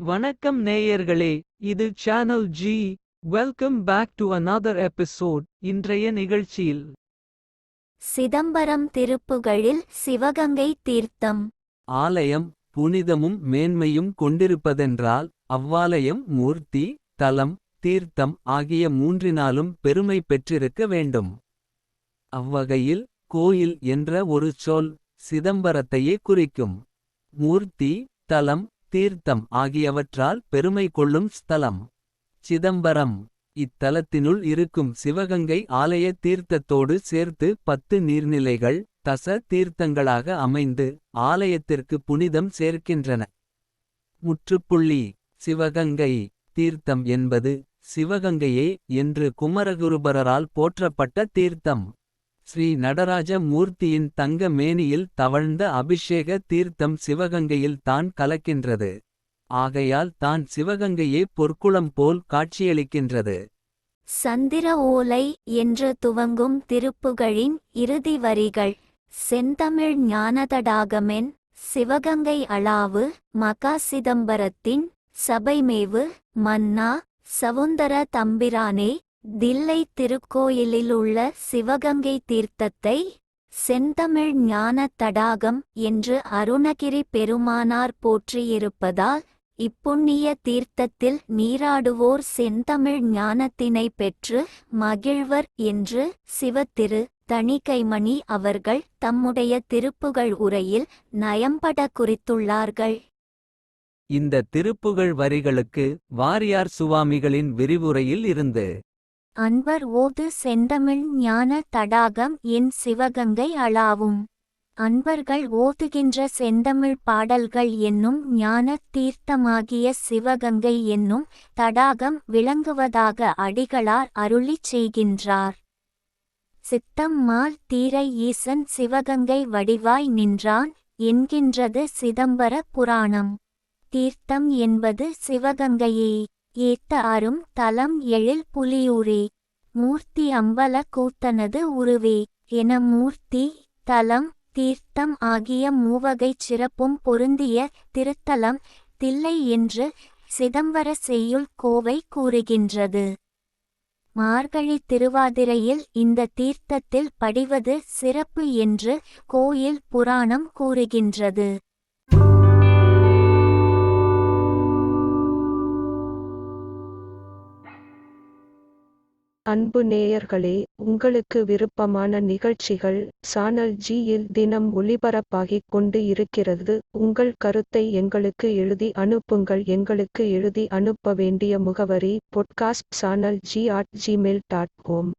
வணக்கம் நேயர்களே இது channel G welcome back to another episode இன்றைய நிகழ்ச்சியில் சிதம்பரம் திருப்புகழில் சிவகங்கை தீர்த்தம். ஆலயம் புனிதமும் மேன்மையும் கொண்டிருப்பதென்றால் அவ்வாலயம் மூர்த்தி தலம் தீர்த்தம் ஆகிய மூன்றினாலும் பெருமை பெற்றிருக்க வேண்டும். அவ்வகையில் கோயில் என்ற ஒரு சொல் சிதம்பரத்தையே குறிக்கும். மூர்த்தி தலம் தீர்த்தம் ஆகியவற்றால் பெருமை கொள்ளும் ஸ்தலம். சிதம்பரம். இத்தலத்தினுள் இருக்கும் சிவகங்கை ஆலய தீர்த்தத்தோடு சேர்த்து பத்து நீர்நிலைகள் தச தீர்த்தங்களாக அமைந்து ஆலயத்திற்கு புனிதம் சேர்க்கின்றன. முற்றுப்புள்ளி. சிவகங்கை. தீர்த்தம் என்பது சிவகங்கையே என்று குமரகுருபரரால் போற்றப்பட்ட தீர்த்தம். ஸ்ரீ நடராஜ மூர்த்தியின் தங்க மேனியில் தவழ்ந்த அபிஷேக தீர்த்தம் சிவகங்கையில் தான் கலக்கின்றது. ஆகையால் தான் சிவகங்கையே பொற்குளம் போல் காட்சியளிக்கின்றது. சந்திர ஓலை என்று துவங்கும் திருப்புகழின் இறுதி வரிகள் செந்தமிழ் ஞானதடாகமென் சிவகங்கை அளாவு மகா சிதம்பரத்தின் சபைமேவு மன்னா சவுந்தர தம்பிரானே தில்லை திருக்கோயிலில் உள்ள சிவகங்கை தீர்த்தத்தை செந்தமிழ் ஞான தடாகம் என்று அருணகிரி பெருமானார் போற்றியிருப்பதால் இப்புண்ணிய தீர்த்தத்தில் நீராடுவோர் செந்தமிழ் ஞானத்தினை பெற்று மகிழ்வர் என்று சிவத்திரு தணிகைமணி அவர்கள் தம்முடைய திருப்புகழ் உரையில் நயம்பட குறித்துள்ளார்கள். இந்த திருப்புகழ் வரிகளுக்கு வாரியார் சுவாமிகளின் விரிவுரையில் இருந்து அன்பர் ஓது செந்தமிழ் ஞான தடாகம் என் சிவகங்கை அளாவும். அன்பர்கள் ஓதுகின்ற செந்தமிழ் பாடல்கள் என்னும் ஞான தீர்த்தமாகிய சிவகங்கை என்னும் தடாகம் விளங்குவதாக அடிகளார் அருளிச் செய்கின்றார். சித்தம் மால் தீரை ஈசன் சிவகங்கை வடிவாய் நின்றான் என்கின்றது சிதம்பர புராணம். தீர்த்தம் என்பது சிவகங்கையே. ஏத்த அரும் தலம் எழில் புலியூரே. மூர்த்தி அம்பல கூத்தனது உருவே. என மூர்த்தி தலம் தீர்த்தம் ஆகிய மூவகைச் சிறப்பும் பொருந்திய திருத்தலம் தில்லை என்று சிதம்பர செய்யுள் கோவை கூறுகின்றது. மார்கழி திருவாதிரையில் இந்த தீர்த்தத்தில் படிவது சிறப்பு என்று கோயில் புராணம் கூறுகின்றது. அன்பு நேயர்களே உங்களுக்கு விருப்பமான நிகழ்ச்சிகள் சானல் ஜியில் தினம் ஒளிபரப்பாகிக் கொண்டு இருக்கிறது. உங்கள் கருத்தை எங்களுக்கு எழுதி அனுப்புங்கள். எங்களுக்கு எழுதி அனுப்ப வேண்டிய முகவரி podcast channel G at Gmail dot com